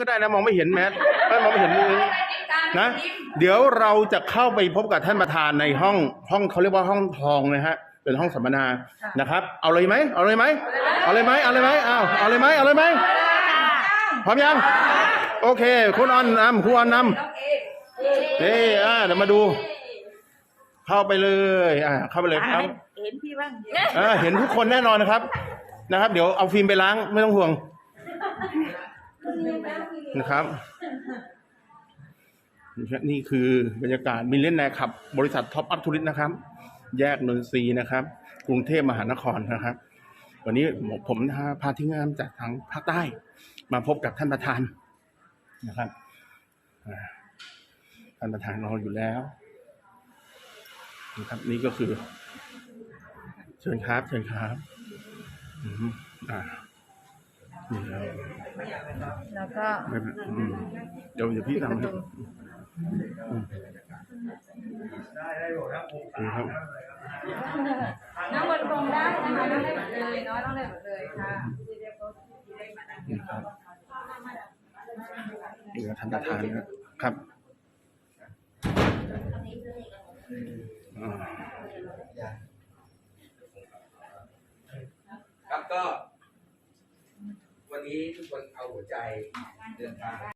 ก็ได้นะมองไม่เห็นแมสเอ้ยมองไม่เห็นนะ เดี๋ยวเราจะเข้าไปพบกับท่านประธานในห้องห้องเขาเรียกว่าห้องทองนะฮะเป็นห้องสัมมนานะครับ เอาเลยไหมเอาเลยไหมเอาเลยไหมเอาเลยไหมอ้าวเอาเลยไหมเอาเลยไหมพร้อมยังโอเค คุณออนนำคุณออนนำนี่อ่าเดี๋ยวมาดู เข้าไปเลยอ่าเข้าไปเลยครับ เห็นพี่บ้างอ่าเห็นทุกคนแน่นอนนะครับนะครับ เดี๋ยวเอาฟิล์มไปล้างไม่ต้องห่วง นะครับ นี่คือบรรยากาศมิเลนแนร์ขับ บริษัทท็อปอัพทูริสนะครับ แยกนนทรีนะครับ กรุงเทพมหานครนะครับ วันนี้ผมพาทีมงานจากทางภาคใต้ มาพบกับท่านประธานนะครับท่านประธานรออยู่แล้วนะครับ นี่ก็คือ เชิญครับ เชิญครับ อืมอ่านี่ครับ แล้วก็ไม่เป็นอืมเดี๋ยวเดี๋ยวพี่ทำให้อืมนี่ครับน้องบนพรมได้นะคะน้องได้หมดเลยน้อยต้องได้หมดเลยค่ะนี่ครับนี่ก็ท่านประธานนะครับอ่า ครับก็วัน นี้ทุกคนเอาหัวใจเดินทาง